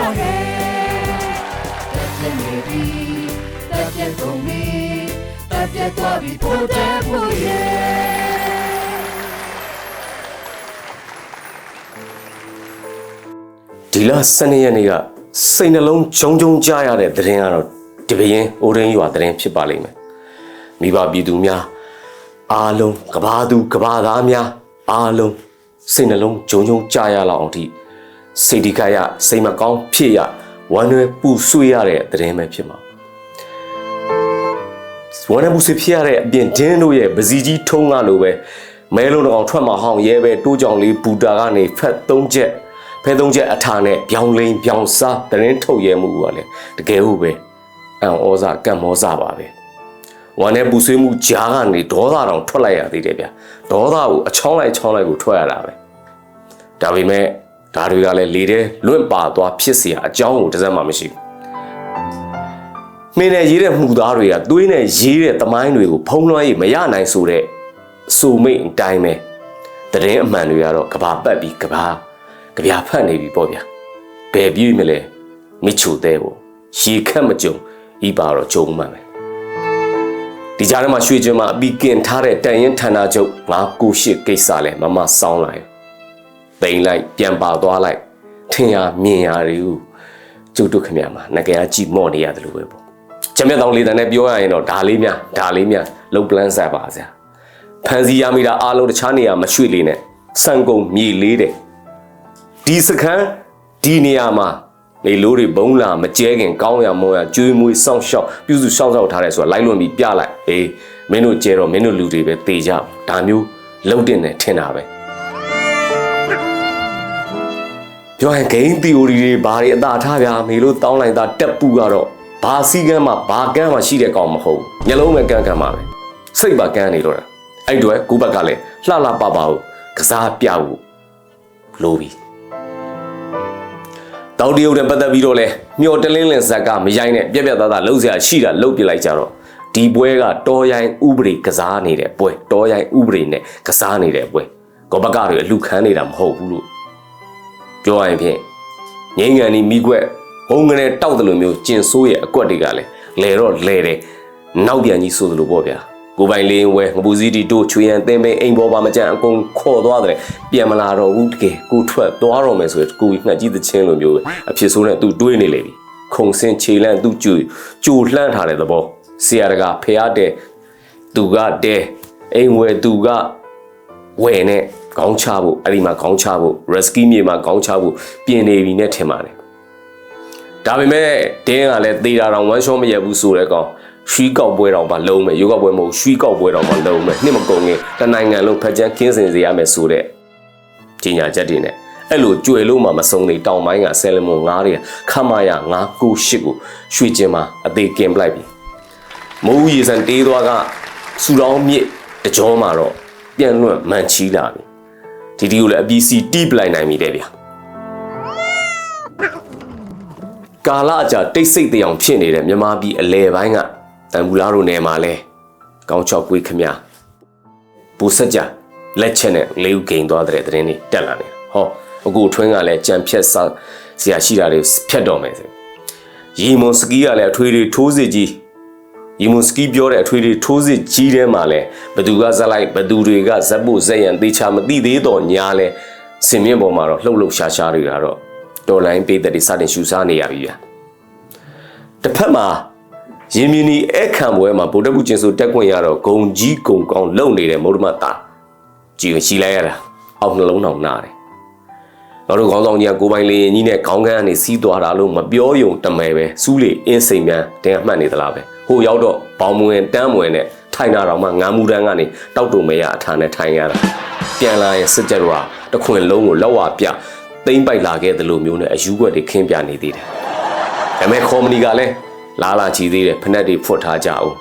တော့ဟဲ့တက်ပြက်နေပြီတက်ပြက်ကုန်ပြီတက်ပြက်သွားပြီဖို့တဲ့ဖို့ရဲ့ဒီလ12ရက်နေ့ကစိတ်နှလုံးဂျုံဂျုံကြားရတဲ့သတင်းကတော့ဒီပရင်အိုရင်းရွာသတင်းဖြစ်ပါလိမ့်မယ်မိဘပြည်သူများအားလုံးကဘာသူကဘာသားများအားလုံးစိတ်နှလုံးဂျုံဂျုံကြားရလောက်အောင်ထိ စိတ်ဒီကရစိတ်မကောင်းဖြစ်ရဝမ်းနည်းပူဆွေးရတဲ့သတင်းပဲဖြစ်မှာဝမ်းနည်းပူဆွေးဖြစ်ရတဲ့အပြင်ဒင်းတို့ရဲ့ပစီကြီးထုံးကလိုပဲမဲလုံးတော်ထွက်မှာဟောင်းရဲပဲတိုးကြောင်လေးဘူတာကနေဖက်သုံးချက်ဖဲသုံးချက်အထာနဲ့ပြောင်းလိန်ပြောင်းစားတရင်ထုတ်ရဲမှုကလည်းတကယ်ဟုတ်ပဲအံဩဇာကံမောဇပါပဲဝမ်းနဲ့ပူဆွေးမှုကြားကနေဒေါသတောင်ထွက်လိုက်ရသေးတယ်ဗျဒေါသကိုအချောင်းလိုက်ချောင်းလိုက်ကိုထွက်ရတာပဲဒါပေမဲ့ ဒါတွေကလည်းလေတဲ့လွင့်ပါသွားဖြစ်เสียအကြောင်းကိုတစ်စက်မှမရှိဘူးမင်းနဲ့ရေးတဲ့မှုသားတွေကသွေးနဲ့ရေးတဲ့သမိုင်းတွေကိုဖုံးလွှမ်းရေးမရနိုင်ဆိုတဲ့ဆိုမိတ်အတိုင်းပဲတရင်အမှန်တွေကတော့ကဘာပတ်ပြီးကဘာကြပြဖတ်နေပြီပေါ့ဗျာဘယ်ပြေးမလဲမိချိုသေးဖို့ရေခက်မကြုံဤပါတော့ဂျုံမှန်မယ်ဒီကြားထဲမှာရွှေကျင်းမှာအပီကင်ထားတဲ့တန်ရင်ဌာနချုပ်ငါကိုရှိကိစ္စလဲမမစောင်းလိုက် ပိန်လိုက်ပြန်ပါသွားလိုက်ထင်ရမြင်ရတွေကိုကျုပ်တို့ခင်ဗျာမှာငကရကြည့်မော့နေရတယ်လို့ပဲပေါ့ချမ်းမြတ်တောင်လေးတန်းနဲ့ပြောရရင်တော့ဒါလေးများဒါလေးများလုတ်ပလန်းဆက်ပါစရာဖန်စီရမိတာအားလုံးတခြားနေရာမရွှေ့လေးနဲ့စံကုန်မြေလေးတယ်ဒီစခန်းဒီနေရာမှာလေလိုးတွေဘုံလာမကျဲခင်ကောင်းရမောရကျွေးမွေးစောင့်ရှောက်ပြုစုစောင့်ရှောက်ထားတယ်ဆိုတာလိုက်လွန်ပြီးပြလိုက်အေးမင်းတို့ကျဲတော့မင်းတို့လူတွေပဲတေကြဒါမျိုးလုံတင်တယ်ထင်တာပဲ ပြောရင် game theory တွေဘာတွေအသာထားဗျာမေလို့တောင်းလိုက်တာတက်ပူကတော့ဘာစီကန်းမှာဘာကန်းမှာရှိတဲ့ကောင်မဟုတ်ဘူးညလုံးပဲကန်းကန်းမှာပဲစိတ်ပါကန်းနေတော့တာအဲ့တော့ကိုဘက်ကလည်းလှလှပပကိုကစားပြဖို့လိုပြီတောက်တရုတ်နဲ့ပတ်သက်ပြီးတော့လဲမျော်တလင်းလင်ဇက်ကမရိုင်းနဲ့ပြက်ပြက်သားသားလှုပ်ရှားရှိတာလှုပ်ပြလိုက်ကြတော့ဒီပွဲကတော်ရိုင်းဥပဒေကစားနေတဲ့ပွဲတော်ရိုင်းဥပဒေနဲ့ကစားနေတဲ့ပွဲကောဘကတွေအလူခံနေတာမဟုတ်ဘူးလို့ ပြောရရင်ဖြင့်ငိမ့်ငံဒီမိကွက်ဘုံကနေတောက်တယ်လို့မျိုးကျင်ဆိုးရဲ့အကွက်တွေကလည်းလဲတော့လဲတယ်နောက်ပြန်ကြီးဆိုသလိုပေါ့ဗျာကိုပိုင်လေးဝဲငပူစည်းတီတို့ချွေရန်သင်းပင်းအိမ်ပေါ်ပါမကြံအကုန်ခေါ်သွားတယ်ပြန်မလာတော့ဘူးတကယ်ကိုထွက်သွားတော့မယ်ဆိုရင်ကိုငှက်ကြီးသချင်းလိုမျိုးပဲအဖြစ်ဆိုးနဲ့သူတွေးနေလေပြီခုံစင်းခြေလန့်သူကြူကြိုလှမ်းထားတဲ့သဘောဆရာတကဖះတဲ့သူကတဲအိမ်ဝဲသူကဝဲနဲ့ခေါင်းချဖို့အဲ့ဒီမှာခေါင်းချဖို့ rescue မြေမှာခေါင်းချဖို့ပြင်နေပြီနဲ့ထင်ပါတယ်ဒါပေမဲ့တင်းကလည်းသေတာတော့ဝမ်းရှောမရဘူးဆိုတဲ့ကောင်ရွှီကောက်ပွဲတော်မှာလုံးမယ်ရုပ်ကောက်ပွဲမဟုတ်ရွှီကောက်ပွဲတော်မှာလုံးမယ်နှစ်မကုန်ခင်တနိုင်ငံလုံးဖက်ချမ်းခင်းစင်စေရမယ်ဆိုတဲ့ကြီးညာချက်တွေနဲ့အဲ့လိုကြွယ်လို့မှမစုံနေတောင်ပိုင်းကဆယ်လမွန်ငါးတွေခမရ998ကိုရွှေကျင်မှာအသေးကင်ပလိုက်ပြီမိုးရေစံတေးသွားကစူတောင်းမြစ်တကြောမှာတော့ပြန်လွန့်မှန်ချီလာပြီ ဒီဒီကိုလည်းအပီစီတီးပလိုက်နိုင်ပြီတဲ့ဗျာကာလအကြာတိတ်ဆိတ်တရားဖြစ်နေတဲ့မြမပြည်အလဲပိုင်းကတန်ဘူးလားတို့နယ်မှာလဲကောင်းချောက်ကွေးခမပူဆက်ကြလက်ချက်နဲ့လေးဦးဂိမ်သွားတဲ့တဲ့တင်းလေးတက်လာနေဟောအခုထွင်းကလည်းကြံဖြတ်စားဆရာရှိတာတွေဖြတ်တော်မယ်ဆိုရီမွန်စကီကလည်းအထွေတွေထိုးစစ်ကြီး ရီမွန်စကီပြောတဲ့အထွေတွေထိုးစစ်ကြီးထဲမှာလဲဘသူကဇက်လိုက်ဘသူတွေကဇက်ဖို့ဇက်ရန်သေချာမသိသေးတော့ညာလဲစင်မြင့်ပေါ်မှာတော့လှုပ်လှုပ်ရှားရှားတွေကတော့တော်လိုင်းပေးတဲ့စတင်ရှူစားနေရပြီဗျာတစ်ဖက်မှာရင်မြင်းဒီအခမ်းပွဲမှာဗုဒ္ဓဘုကျင်ဆိုတက်ခွင့်ရတော့ဂုံကြီးဂုံကောင်းလုံနေတဲ့မௌဒမတာကြည်ရင်ရှိလိုက်ရတာအောက်နှလုံးတောင်နာတယ်နောက်တော့ခေါင်းဆောင်ကြီးကကိုပိုင်လေးရင်ကြီးနဲ့ခေါင်းကန်းကနေစီးသွားတာလို့မပြောယုံတမယ်ပဲစူးလေအင်းစိန်မြန်တင်အမှတ်နေသလားပဲ ဟိုရောက်တော့ဘောင်မွင်တန်းမွင်နဲ့ထိုင်တာတော့မှငမ်းမှုတန်းကနေတောက်တုံမဲရအထာနဲ့ထိုင်ရတာပြန်လာရင်စစ်ကြတော့တခွင်လုံးကိုလောက်ဝပြသိမ့်ပိုက်လာခဲ့တယ်လို့မျိုးနဲ့အယူွက်တွေခင်းပြနေသေးတယ်ဒါပေမဲ့ကော်မတီကလည်းလာလာချီသေးတယ်ဖက်တွေဖွတ်ထားကြအောင်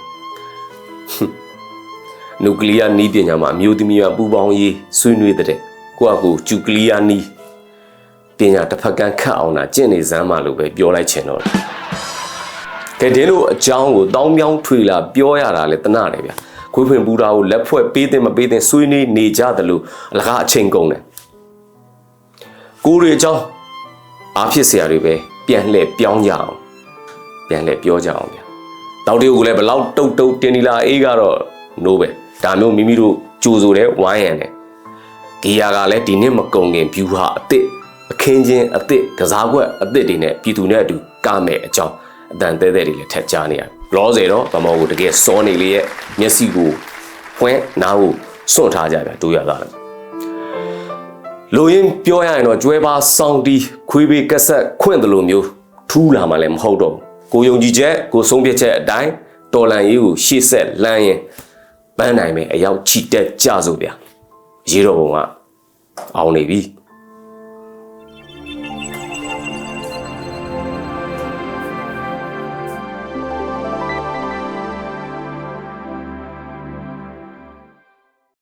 နျူကလ িয়ার နီးပညာမှာအမျိုးသမီးကပူပေါင်းရေးဆွေးနွေးတဲ့ကိုယ့်အကူကျူကလ িয়ার နီးပညာတစ်ဖက်ကန်းခတ်အောင်တာကျင့်နေစမ်းမှလို့ပဲပြောလိုက်ချင်တော့တယ် ကဲဒီလိုအကြောင်းကိုတောင်းမြောင်းထွေလာပြောရတာလဲတနာတယ်ဗျာခွေးဖွင့်ပူတာကိုလက်ဖွဲ့ပေးတင်မပေးတင်ဆွေးနွေးနေကြတယ်လို့အလကားအချိန်ကုန်တယ်ကိုရီအကြောင်းအားဖြစ်စရာတွေပဲပြန်လှည့်ပြောင်းကြအောင်ပြန်လှည့်ပြောကြအောင်ဗျာတောက်တေးကိုလည်းဘလောက်တုတ်တုတ်တင်ဒီလာအေးကတော့ no ပဲဒါမျိုးမိမိတို့ကြိုဆိုတဲ့ဝိုင်းရံတယ်ဂီယာကလည်းဒီနှစ်မကုန်ခင် view ဟာအစ်စ်အခင်းချင်းအစ်စ်ကစားကွက်အစ်စ်တွေနဲ့ပြည်သူနဲ့အတူကမဲ့အကြောင်း အတန်တဲတဲတွေလည်းထက်ကြားနေရတယ်လောစေတော့ဗမောကိုတကယ်စောနေလေရဲ့မျက်စိကိုဖွင့်နားကိုစွန့်ထားကြဗျာတို့ရသားတယ်လိုရင်းပြောရရင်တော့ကျွဲပါစောင်းတီးခွေးပေးကက်ဆက်ခွင့်တယ်လို့မျိုးထူးလာမှလည်းမဟုတ်တော့ဘူးကိုယုံကြည်ချက်ကိုဆုံးဖြတ်ချက်အတိုင်းတော်လန်ရေးကိုရှေ့ဆက်လမ်းရင်ပန်းနိုင်မယ်အရောက်ချီတက်ကြစို့ဗျာရေတော်ဘုံကအောင်နေပြီ